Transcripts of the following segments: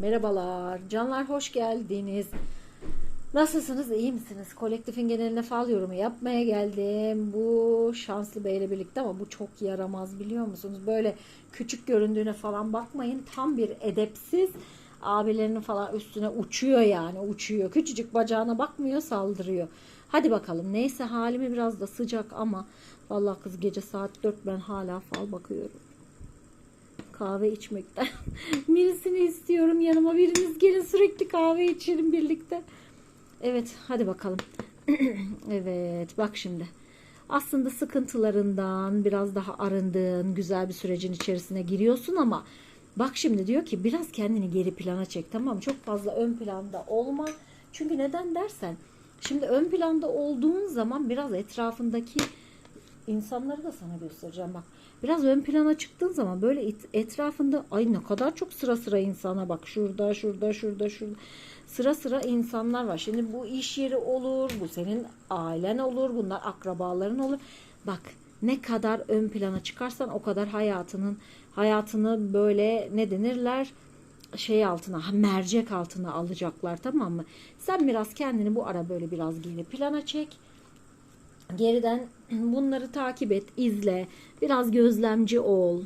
Merhabalar, canlar hoş geldiniz. Nasılsınız, iyi misiniz? Kolektifin geneline fal yorumu yapmaya geldim. Bu şanslı beyle birlikte ama bu çok yaramaz biliyor musunuz? Böyle küçük göründüğüne falan bakmayın. Tam bir edepsiz abilerinin falan üstüne uçuyor yani uçuyor. Küçücük bacağına bakmıyor saldırıyor. Hadi bakalım neyse halimi biraz da sıcak ama vallahi kız gece saat 4 ben hala fal bakıyorum kahve içmekten. İstiyorum yanıma biriniz gelin sürekli kahve içelim birlikte. Evet hadi bakalım. evet bak şimdi. Aslında sıkıntılarından biraz daha arındığın güzel bir sürecin içerisine giriyorsun ama bak şimdi diyor ki biraz kendini geri plana çek tamam? Çok fazla ön planda olma. Çünkü neden dersen şimdi ön planda olduğun zaman biraz etrafındaki insanları da sana göstereceğim bak. Biraz ön plana çıktığın zaman böyle et- etrafında ay ne kadar çok sıra sıra insana bak şurada şurada şurada şurada sıra sıra insanlar var. Şimdi bu iş yeri olur, bu senin ailen olur, bunlar akrabaların olur. Bak ne kadar ön plana çıkarsan o kadar hayatının hayatını böyle ne denirler şey altına mercek altına alacaklar tamam mı? Sen biraz kendini bu ara böyle biraz geri plana çek geriden bunları takip et, izle, biraz gözlemci ol.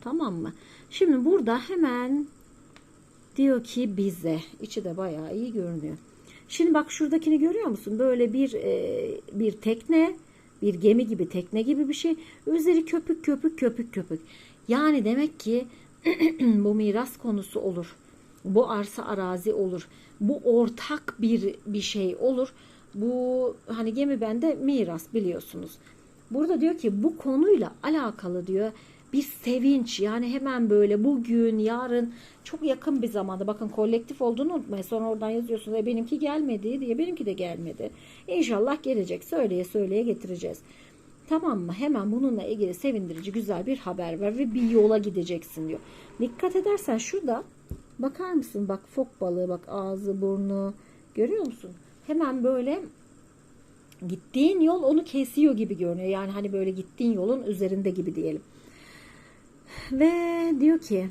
Tamam mı? Şimdi burada hemen diyor ki bize. içi de bayağı iyi görünüyor. Şimdi bak şuradakini görüyor musun? Böyle bir e, bir tekne, bir gemi gibi, tekne gibi bir şey. Üzeri köpük köpük köpük köpük. Yani demek ki bu miras konusu olur. Bu arsa arazi olur. Bu ortak bir bir şey olur. Bu hani gemi bende miras biliyorsunuz. Burada diyor ki bu konuyla alakalı diyor bir sevinç yani hemen böyle bugün yarın çok yakın bir zamanda bakın kolektif olduğunu unutmayın sonra oradan yazıyorsunuz e benimki gelmedi diye benimki de gelmedi. İnşallah gelecek söyleye söyleye getireceğiz. Tamam mı? Hemen bununla ilgili sevindirici güzel bir haber ver ve bir yola gideceksin diyor. Dikkat edersen şurada bakar mısın? Bak fok balığı bak ağzı burnu görüyor musun? Hemen böyle gittiğin yol onu kesiyor gibi görünüyor. Yani hani böyle gittiğin yolun üzerinde gibi diyelim. Ve diyor ki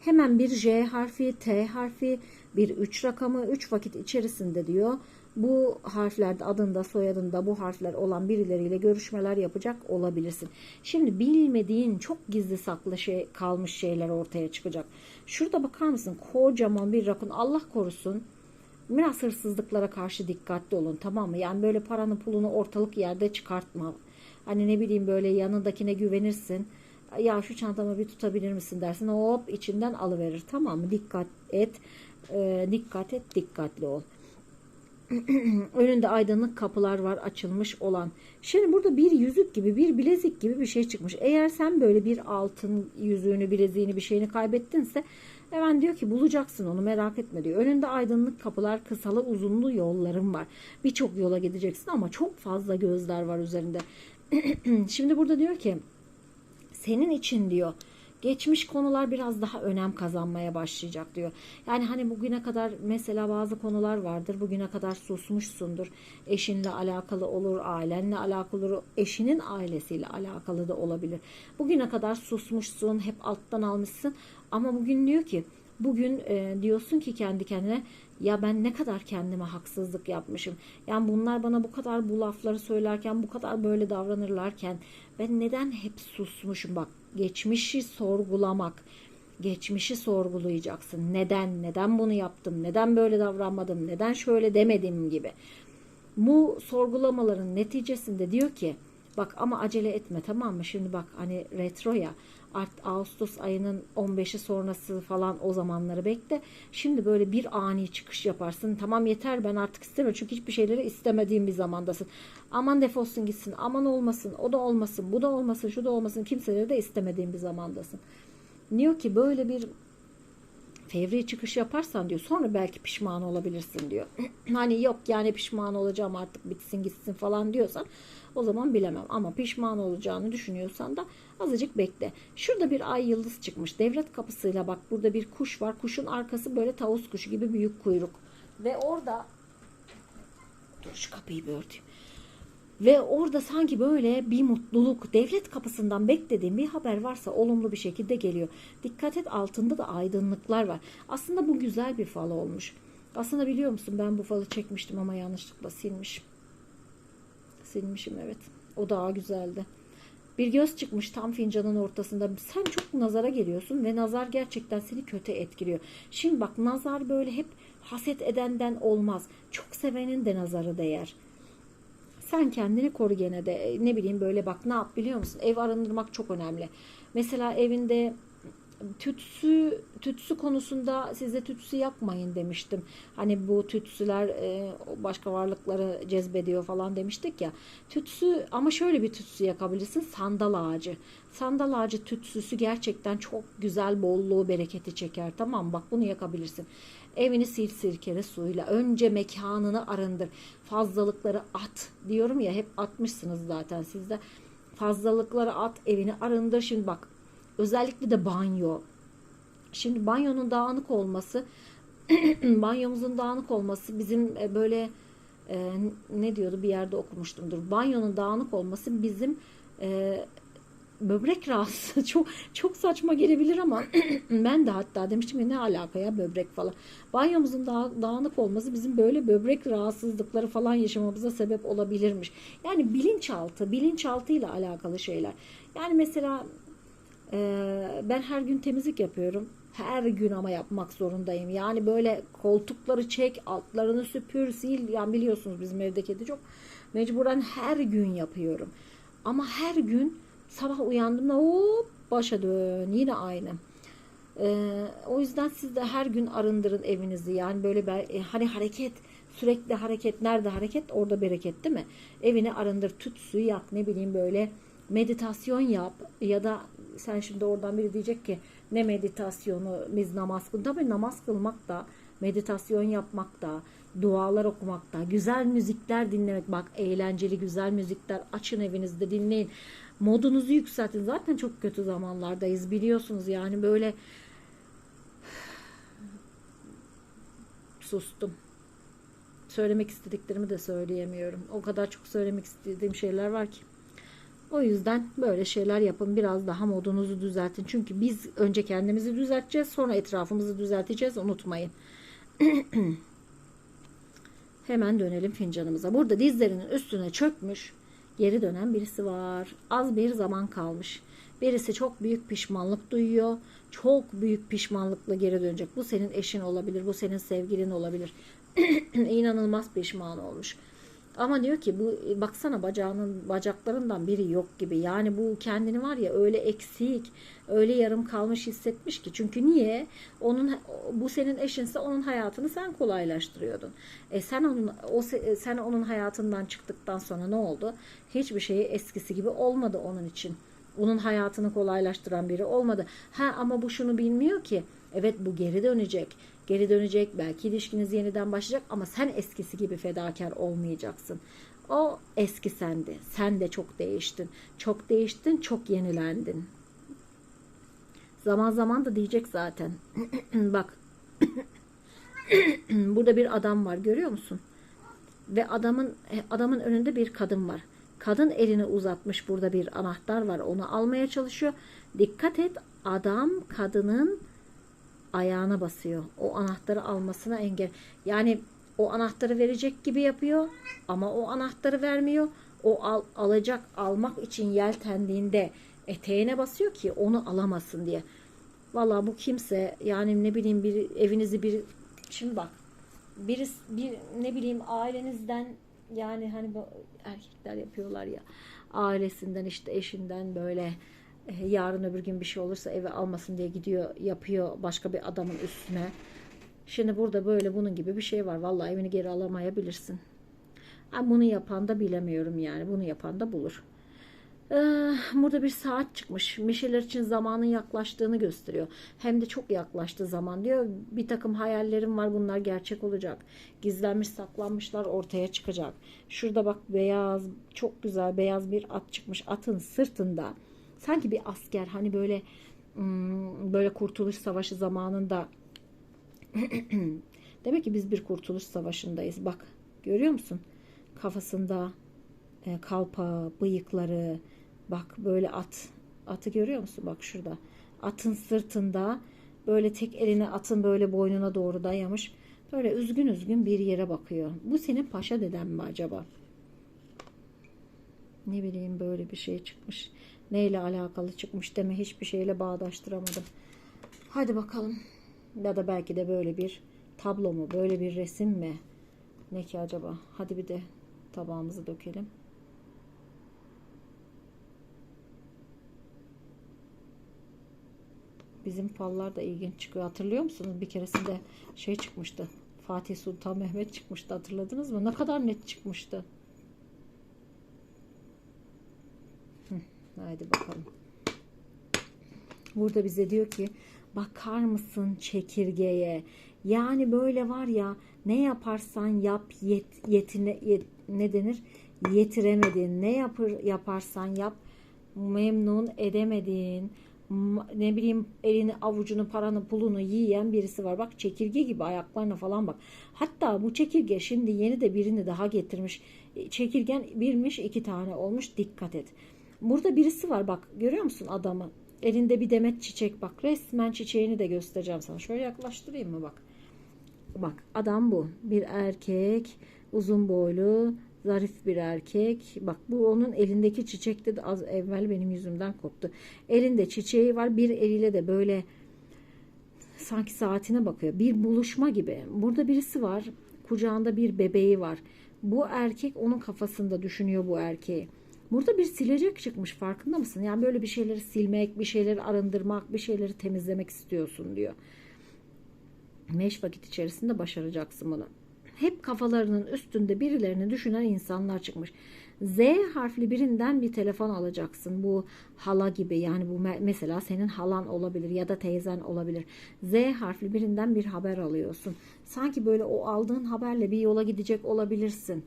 hemen bir J harfi, T harfi, bir 3 rakamı 3 vakit içerisinde diyor. Bu harflerde adında soyadında bu harfler olan birileriyle görüşmeler yapacak olabilirsin. Şimdi bilmediğin çok gizli saklı şey kalmış şeyler ortaya çıkacak. Şurada bakar mısın? Kocaman bir rakun Allah korusun biraz hırsızlıklara karşı dikkatli olun tamam mı? Yani böyle paranın pulunu ortalık yerde çıkartma. Hani ne bileyim böyle yanındakine güvenirsin. Ya şu çantamı bir tutabilir misin dersin. Hop içinden alıverir tamam mı? Dikkat et. E, dikkat et dikkatli ol. Önünde aydınlık kapılar var açılmış olan. Şimdi burada bir yüzük gibi bir bilezik gibi bir şey çıkmış. Eğer sen böyle bir altın yüzüğünü bileziğini bir şeyini kaybettinse Hemen diyor ki bulacaksın onu merak etme diyor. Önünde aydınlık kapılar, kısalı uzunlu yolların var. Birçok yola gideceksin ama çok fazla gözler var üzerinde. Şimdi burada diyor ki senin için diyor geçmiş konular biraz daha önem kazanmaya başlayacak diyor. Yani hani bugüne kadar mesela bazı konular vardır. Bugüne kadar susmuşsundur. Eşinle alakalı olur, ailenle alakalı olur, eşinin ailesiyle alakalı da olabilir. Bugüne kadar susmuşsun, hep alttan almışsın ama bugün diyor ki bugün e, diyorsun ki kendi kendine ya ben ne kadar kendime haksızlık yapmışım. Yani bunlar bana bu kadar bu lafları söylerken bu kadar böyle davranırlarken ben neden hep susmuşum bak geçmişi sorgulamak geçmişi sorgulayacaksın. Neden? Neden bunu yaptım? Neden böyle davranmadım? Neden şöyle demedim gibi. Bu sorgulamaların neticesinde diyor ki bak ama acele etme tamam mı? Şimdi bak hani retro ya art Ağustos ayının 15'i sonrası falan o zamanları bekle. Şimdi böyle bir ani çıkış yaparsın. Tamam yeter ben artık istemiyorum. Çünkü hiçbir şeyleri istemediğim bir zamandasın. Aman defolsun gitsin. Aman olmasın. O da olmasın. Bu da olmasın. Şu da olmasın. Kimseleri de istemediğim bir zamandasın. Diyor ki böyle bir fevri çıkış yaparsan diyor sonra belki pişman olabilirsin diyor. hani yok yani pişman olacağım artık bitsin gitsin falan diyorsan o zaman bilemem. Ama pişman olacağını düşünüyorsan da azıcık bekle. Şurada bir ay yıldız çıkmış. Devlet kapısıyla bak burada bir kuş var. Kuşun arkası böyle tavus kuşu gibi büyük kuyruk. Ve orada dur şu kapıyı bir örteyim. Ve orada sanki böyle bir mutluluk, devlet kapısından beklediğim bir haber varsa olumlu bir şekilde geliyor. Dikkat et altında da aydınlıklar var. Aslında bu güzel bir fal olmuş. Aslında biliyor musun ben bu falı çekmiştim ama yanlışlıkla silmişim. Silmişim evet. O daha güzeldi. Bir göz çıkmış tam fincanın ortasında. Sen çok nazara geliyorsun ve nazar gerçekten seni kötü etkiliyor. Şimdi bak nazar böyle hep haset edenden olmaz. Çok sevenin de nazarı değer. Sen kendini koru gene de. E, Ne bileyim böyle bak ne yap biliyor musun? Ev arındırmak çok önemli. Mesela evinde tütsü tütsü konusunda size tütsü yapmayın demiştim. Hani bu tütsüler e, başka varlıkları cezbediyor falan demiştik ya. Tütsü ama şöyle bir tütsü yakabilirsin. Sandal ağacı. Sandal ağacı tütsüsü gerçekten çok güzel bolluğu bereketi çeker. Tamam bak bunu yakabilirsin. Evini sil sirkele suyla. Önce mekanını arındır. Fazlalıkları at. Diyorum ya hep atmışsınız zaten sizde. Fazlalıkları at, evini arındır. Şimdi bak özellikle de banyo. Şimdi banyonun dağınık olması, banyomuzun dağınık olması bizim e, böyle e, ne diyordu bir yerde okumuştumdur. Banyonun dağınık olması bizim e, böbrek rahatsız çok çok saçma gelebilir ama ben de hatta demiştim ya ne alaka ya böbrek falan. Banyomuzun dağ, dağınık olması bizim böyle böbrek rahatsızlıkları falan yaşamamıza sebep olabilirmiş. Yani bilinçaltı, bilinçaltıyla alakalı şeyler. Yani mesela ee, ben her gün temizlik yapıyorum. Her gün ama yapmak zorundayım. Yani böyle koltukları çek, altlarını süpür, sil. Yani biliyorsunuz bizim evde kedi çok. Mecburen her gün yapıyorum. Ama her gün sabah uyandığımda hop başa dön. Yine aynı. Ee, o yüzden siz de her gün arındırın evinizi. Yani böyle bir, e, hani hareket sürekli hareket nerede hareket orada bereket değil mi? Evini arındır, tut suyu yak ne bileyim böyle meditasyon yap ya da sen şimdi oradan biri diyecek ki ne meditasyonu biz namaz kıl. Tabii namaz kılmak da meditasyon yapmak da dualar okumak da güzel müzikler dinlemek bak eğlenceli güzel müzikler açın evinizde dinleyin modunuzu yükseltin zaten çok kötü zamanlardayız biliyorsunuz yani böyle sustum söylemek istediklerimi de söyleyemiyorum o kadar çok söylemek istediğim şeyler var ki o yüzden böyle şeyler yapın. Biraz daha modunuzu düzeltin. Çünkü biz önce kendimizi düzelteceğiz. Sonra etrafımızı düzelteceğiz. Unutmayın. Hemen dönelim fincanımıza. Burada dizlerinin üstüne çökmüş. Geri dönen birisi var. Az bir zaman kalmış. Birisi çok büyük pişmanlık duyuyor. Çok büyük pişmanlıkla geri dönecek. Bu senin eşin olabilir. Bu senin sevgilin olabilir. İnanılmaz pişman olmuş. Ama diyor ki bu baksana bacağının bacaklarından biri yok gibi. Yani bu kendini var ya öyle eksik, öyle yarım kalmış hissetmiş ki. Çünkü niye? Onun bu senin eşinse onun hayatını sen kolaylaştırıyordun. E sen onun o sen onun hayatından çıktıktan sonra ne oldu? Hiçbir şey eskisi gibi olmadı onun için. Onun hayatını kolaylaştıran biri olmadı. Ha ama bu şunu bilmiyor ki. Evet bu geri dönecek geri dönecek. Belki ilişkiniz yeniden başlayacak ama sen eskisi gibi fedakar olmayacaksın. O eski sendi. Sen de çok değiştin. Çok değiştin, çok yenilendin. Zaman zaman da diyecek zaten. Bak. Burada bir adam var görüyor musun? Ve adamın adamın önünde bir kadın var. Kadın elini uzatmış burada bir anahtar var. Onu almaya çalışıyor. Dikkat et adam kadının ayağına basıyor. O anahtarı almasına engel. Yani o anahtarı verecek gibi yapıyor ama o anahtarı vermiyor. O al, alacak almak için yeltendiğinde eteğine basıyor ki onu alamasın diye. Valla bu kimse yani ne bileyim bir evinizi bir şimdi bak bir, bir ne bileyim ailenizden yani hani erkekler yapıyorlar ya ailesinden işte eşinden böyle yarın öbür gün bir şey olursa eve almasın diye gidiyor yapıyor başka bir adamın üstüne. Şimdi burada böyle bunun gibi bir şey var. Vallahi evini geri alamayabilirsin. Ama bunu yapan da bilemiyorum yani. Bunu yapan da bulur. Ee, burada bir saat çıkmış. Mişeler için zamanın yaklaştığını gösteriyor. Hem de çok yaklaştı zaman diyor. Bir takım hayallerim var bunlar gerçek olacak. Gizlenmiş saklanmışlar ortaya çıkacak. Şurada bak beyaz çok güzel beyaz bir at çıkmış. Atın sırtında sanki bir asker hani böyle hmm, böyle kurtuluş savaşı zamanında demek ki biz bir kurtuluş savaşındayız bak görüyor musun kafasında e, kalpağı, bıyıkları. Bak böyle at. Atı görüyor musun? Bak şurada. Atın sırtında böyle tek elini atın böyle boynuna doğru dayamış. Böyle üzgün üzgün bir yere bakıyor. Bu senin paşa deden mi acaba? Ne bileyim böyle bir şey çıkmış. Neyle alakalı çıkmış deme hiçbir şeyle bağdaştıramadım. Hadi bakalım. Ya da belki de böyle bir tablo mu? Böyle bir resim mi? Ne ki acaba? Hadi bir de tabağımızı dökelim. Bizim fallar da ilginç çıkıyor. Hatırlıyor musunuz? Bir keresinde şey çıkmıştı. Fatih Sultan Mehmet çıkmıştı. Hatırladınız mı? Ne kadar net çıkmıştı. Haydi bakalım. Burada bize diyor ki bakar mısın çekirgeye? Yani böyle var ya ne yaparsan yap yet, yetine yet, ne denir? Yetiremedin. Ne yapır yaparsan yap memnun edemedin. Ne bileyim elini avucunu paranı pulunu yiyen birisi var. Bak çekirge gibi ayaklarına falan bak. Hatta bu çekirge şimdi yeni de birini daha getirmiş. E, Çekirgen birmiş iki tane olmuş dikkat et. Burada birisi var bak görüyor musun adamı? Elinde bir demet çiçek bak resmen çiçeğini de göstereceğim sana. Şöyle yaklaştırayım mı bak. Bak adam bu. Bir erkek, uzun boylu, zarif bir erkek. Bak bu onun elindeki çiçekte de az evvel benim yüzümden koptu. Elinde çiçeği var. Bir eliyle de böyle sanki saatine bakıyor. Bir buluşma gibi. Burada birisi var. Kucağında bir bebeği var. Bu erkek onun kafasında düşünüyor bu erkeği. Burada bir silecek çıkmış farkında mısın? Yani böyle bir şeyleri silmek, bir şeyleri arındırmak, bir şeyleri temizlemek istiyorsun diyor. Beş vakit içerisinde başaracaksın bunu. Hep kafalarının üstünde birilerini düşünen insanlar çıkmış. Z harfli birinden bir telefon alacaksın. Bu hala gibi yani bu me- mesela senin halan olabilir ya da teyzen olabilir. Z harfli birinden bir haber alıyorsun. Sanki böyle o aldığın haberle bir yola gidecek olabilirsin.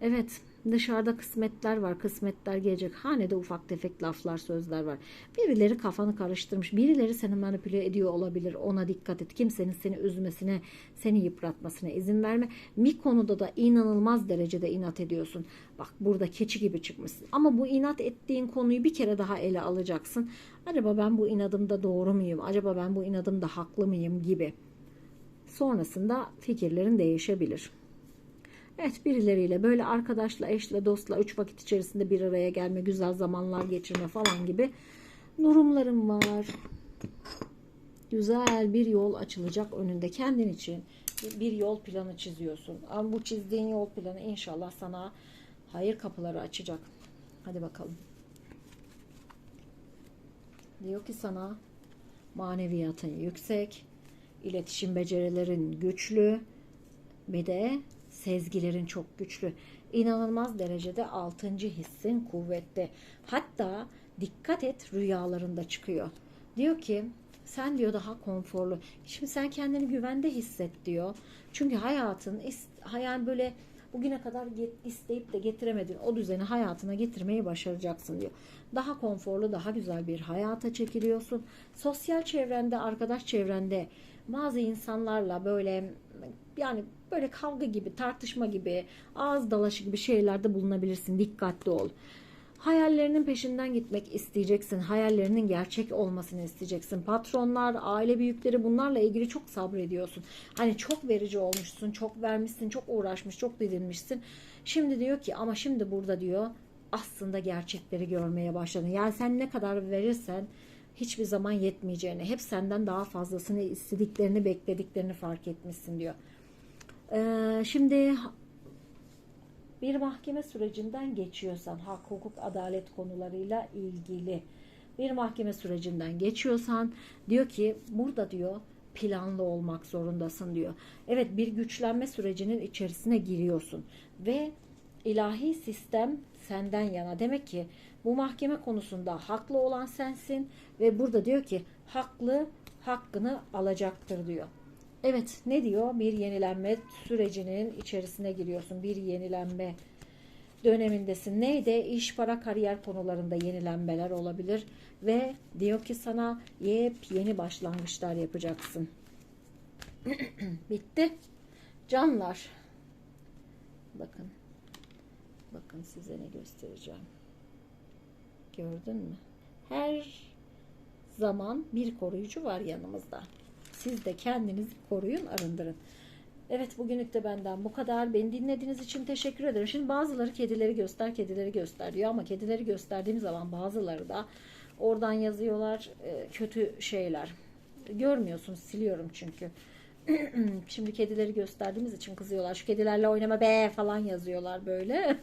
Evet dışarıda kısmetler var kısmetler gelecek. Hanede ufak tefek laflar sözler var. Birileri kafanı karıştırmış birileri seni manipüle ediyor olabilir. Ona dikkat et. Kimsenin seni üzmesine seni yıpratmasına izin verme. Bir konuda da inanılmaz derecede inat ediyorsun. Bak burada keçi gibi çıkmışsın. Ama bu inat ettiğin konuyu bir kere daha ele alacaksın. Acaba ben bu inadımda doğru muyum? Acaba ben bu inadımda haklı mıyım gibi. Sonrasında fikirlerin değişebilir. Evet birileriyle böyle arkadaşla, eşle, dostla üç vakit içerisinde bir araya gelme, güzel zamanlar geçirme falan gibi durumlarım var. Güzel bir yol açılacak önünde kendin için bir yol planı çiziyorsun. Ama bu çizdiğin yol planı inşallah sana hayır kapıları açacak. Hadi bakalım. Diyor ki sana maneviyatın yüksek, iletişim becerilerin güçlü ve de sezgilerin çok güçlü. İnanılmaz derecede altıncı hissin kuvvetli. Hatta dikkat et rüyalarında çıkıyor. Diyor ki sen diyor daha konforlu. Şimdi sen kendini güvende hisset diyor. Çünkü hayatın hayal böyle bugüne kadar isteyip de getiremedin o düzeni hayatına getirmeyi başaracaksın diyor. Daha konforlu, daha güzel bir hayata çekiliyorsun. Sosyal çevrende, arkadaş çevrende bazı insanlarla böyle yani böyle kavga gibi, tartışma gibi, ağız dalaşı gibi şeylerde bulunabilirsin. Dikkatli ol. Hayallerinin peşinden gitmek isteyeceksin. Hayallerinin gerçek olmasını isteyeceksin. Patronlar, aile büyükleri bunlarla ilgili çok sabrediyorsun. Hani çok verici olmuşsun, çok vermişsin, çok uğraşmış, çok didinmişsin. Şimdi diyor ki ama şimdi burada diyor aslında gerçekleri görmeye başladın. Yani sen ne kadar verirsen hiçbir zaman yetmeyeceğini, hep senden daha fazlasını istediklerini, beklediklerini fark etmişsin diyor. Ee, şimdi bir mahkeme sürecinden geçiyorsan, hak, hukuk, adalet konularıyla ilgili bir mahkeme sürecinden geçiyorsan diyor ki burada diyor planlı olmak zorundasın diyor. Evet bir güçlenme sürecinin içerisine giriyorsun ve ilahi sistem senden yana. Demek ki bu mahkeme konusunda haklı olan sensin ve burada diyor ki haklı hakkını alacaktır diyor. Evet ne diyor? Bir yenilenme sürecinin içerisine giriyorsun. Bir yenilenme dönemindesin. Neydi? İş, para, kariyer konularında yenilenmeler olabilir. Ve diyor ki sana yepyeni başlangıçlar yapacaksın. Bitti. Canlar. Bakın. Bakın. size ne göstereceğim. Gördün mü? Her zaman bir koruyucu var yanımızda. Siz de kendinizi koruyun, arındırın. Evet bugünlük de benden bu kadar. Beni dinlediğiniz için teşekkür ederim. Şimdi bazıları kedileri göster, kedileri göster diyor ama kedileri gösterdiğim zaman bazıları da oradan yazıyorlar e, kötü şeyler. Görmüyorsunuz, siliyorum çünkü. Şimdi kedileri gösterdiğimiz için kızıyorlar. Şu kedilerle oynama be falan yazıyorlar böyle.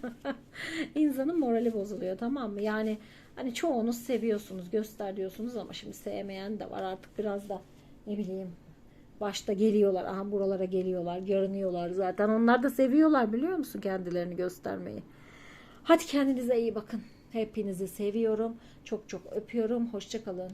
İnsanın morali bozuluyor tamam mı? Yani hani çoğunuz seviyorsunuz, göster diyorsunuz ama şimdi sevmeyen de var artık biraz da ne bileyim başta geliyorlar. Aha buralara geliyorlar, görünüyorlar zaten. Onlar da seviyorlar biliyor musun kendilerini göstermeyi. Hadi kendinize iyi bakın. Hepinizi seviyorum. Çok çok öpüyorum. Hoşçakalın.